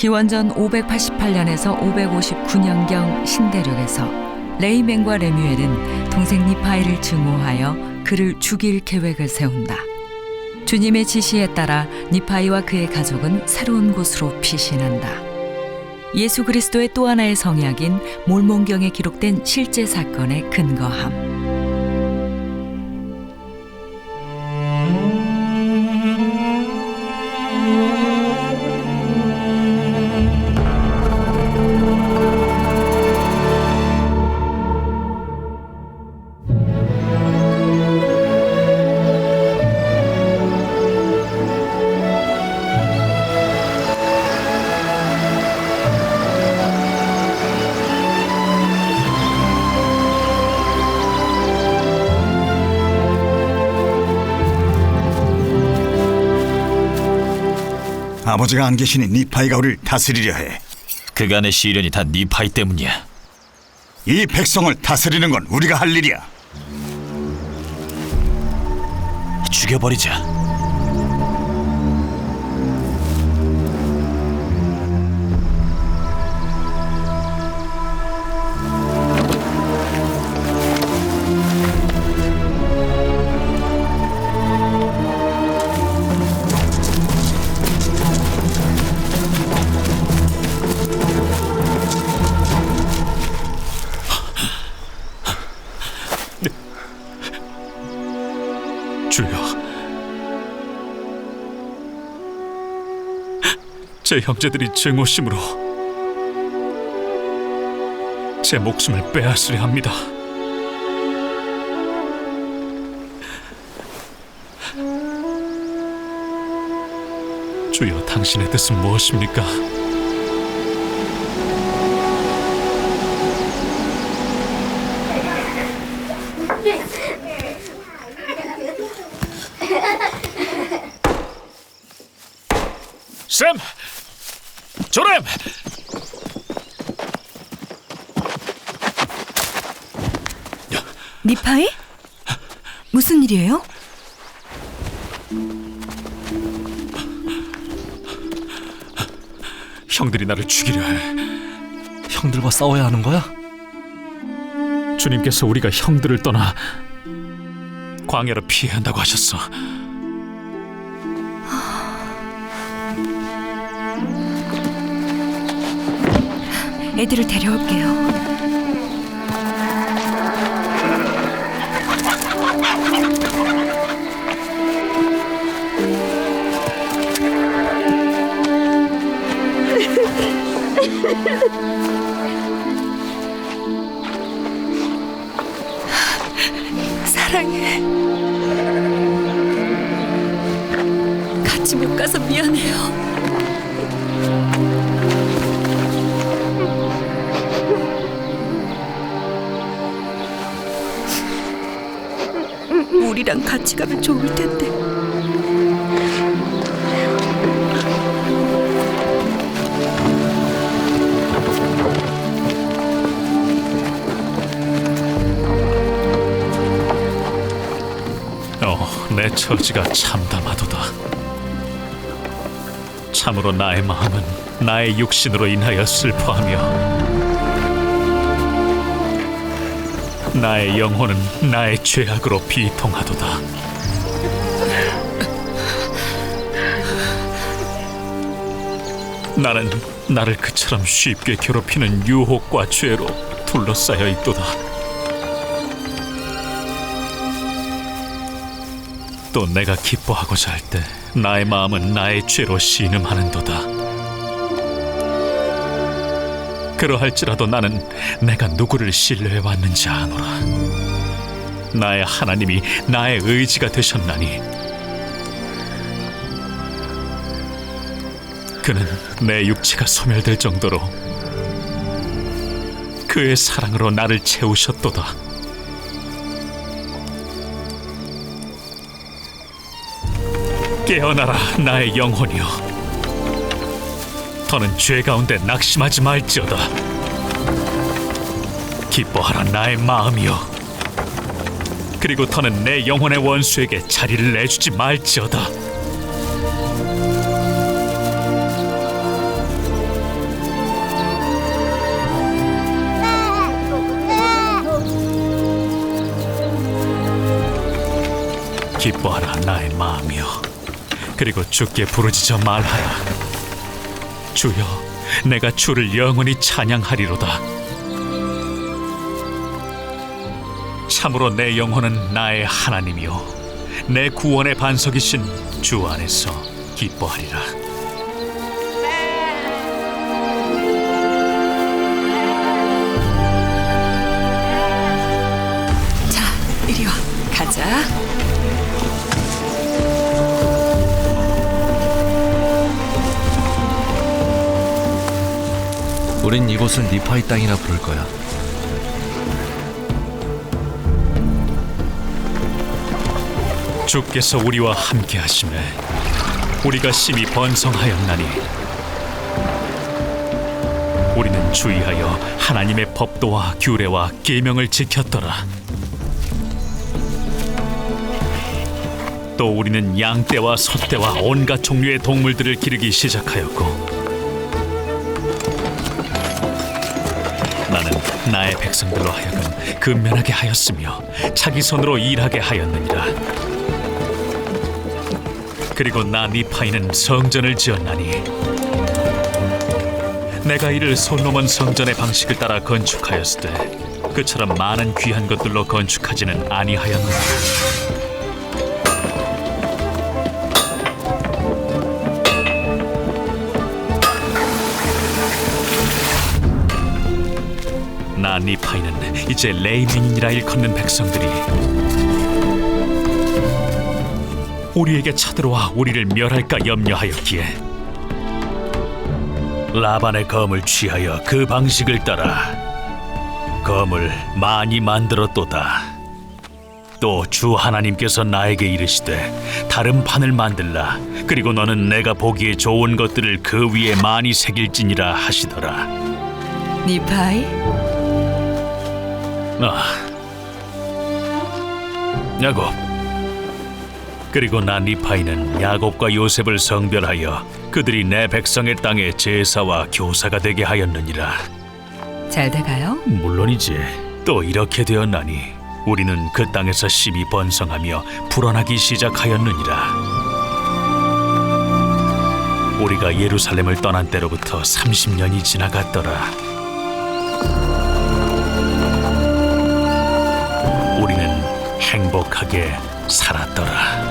기원전 588년에서 559년경 신대륙에서 레이멘과 레뮤엘은 동생 니파이를 증오하여 그를 죽일 계획을 세운다. 주님의 지시에 따라 니파이와 그의 가족은 새로운 곳으로 피신한다. 예수 그리스도의 또 하나의 성약인 몰몬경에 기록된 실제 사건의 근거함. 아버지가 안 계시니 니파이가 우리를 다스리려 해. 그간의 시련이 다 니파이 때문이야. 이 백성을 다스리는 건 우리가 할 일이야. 죽여버리자. 제 형제들이 증오심으로 제 목숨을 빼앗으려 합니다. 주여, 당신의 뜻은 무엇입니까? 샘! 조렘! 니파이? 무슨 일이에요? 형들이 나를 죽이려 해. 형들과 싸워야 하는 거야? 주님께서 우리가 형들을 떠나 광야로 피해야 한다고 하셨어. 애들을 데려올게요. 사랑해. 같이 못 가서 미안해요. 우리랑 같이 가면 좋을 텐데. 어, 내 처지가 참담하도다. 참으로 나의 마음은 나의 육신으로 인하여 슬퍼하며 나의 영혼은 나의 죄악으로 비통하도다. 나는 나를 그처럼 쉽게 괴롭히는 유혹과 죄로 둘러싸여 있도다. 또 내가 기뻐하고자 할 때 나의 마음은 나의 죄로 신음하는도다. 그러할지라도 나는 내가 누구를 신뢰해 왔는지 아노라. 나의 하나님이 나의 의지가 되셨나니 그는 내 육체가 소멸될 정도로 그의 사랑으로 나를 채우셨도다. 깨어나라 나의 영혼이여 더는 죄 가운데 낙심하지 말지어다. 기뻐하라 나의 마음이여. 그리고 더는 내 영혼의 원수에게 자리를 내주지 말지어다. 기뻐하라 나의 마음이여. 그리고 죽게 부르짖어 말하라. 주여 내가 주를 영원히 찬양하리로다 참으로 내 영혼은 나의 하나님이요 내 구원의 반석이신 주 안에서 기뻐하리라 자, 이리 와. 가자. 우린 이곳을 니파이 땅이라 부를 거야. 주께서 우리와 함께 하심에 우리가 심히 번성하였나니 우리는 주의하여 하나님의 법도와 규례와 계명을 지켰더라 또 우리는 양떼와 소떼와 온갖 종류의 동물들을 기르기 시작하였고 나의 백성들로 하여금 근면하게 하였으며 자기 손으로 일하게 하였느니라. 그리고 나 니파이는 성전을 지었나니 내가 이를 솔로몬 성전의 방식을 따라 건축하였을 때 그처럼 많은 귀한 것들로 건축하지는 아니하였느니라 나 니파이는 이제 레이민이라 일컫는 백성들이 우리에게 쳐들어와 우리를 멸할까 염려하였기에 라반의 검을 취하여 그 방식을 따라 검을 많이 만들었도다. 또 주 하나님께서 나에게 이르시되 다른 판을 만들라. 그리고 너는 내가 보기에 좋은 것들을 그 위에 많이 새길지니라 하시더라. 니파이? 아, 야곱. 그리고 나 니파이는 야곱과 요셉을 성별하여 그들이 내 백성의 땅에 제사와 교사가 되게 하였느니라. 잘 돼가요? 물론이지. 또 이렇게 되었나니 우리는 그 땅에서 심히 번성하며 불어나기 시작하였느니라. 우리가 예루살렘을 떠난 때로부터 30년이 지나갔더라. 행복하게 살았더라.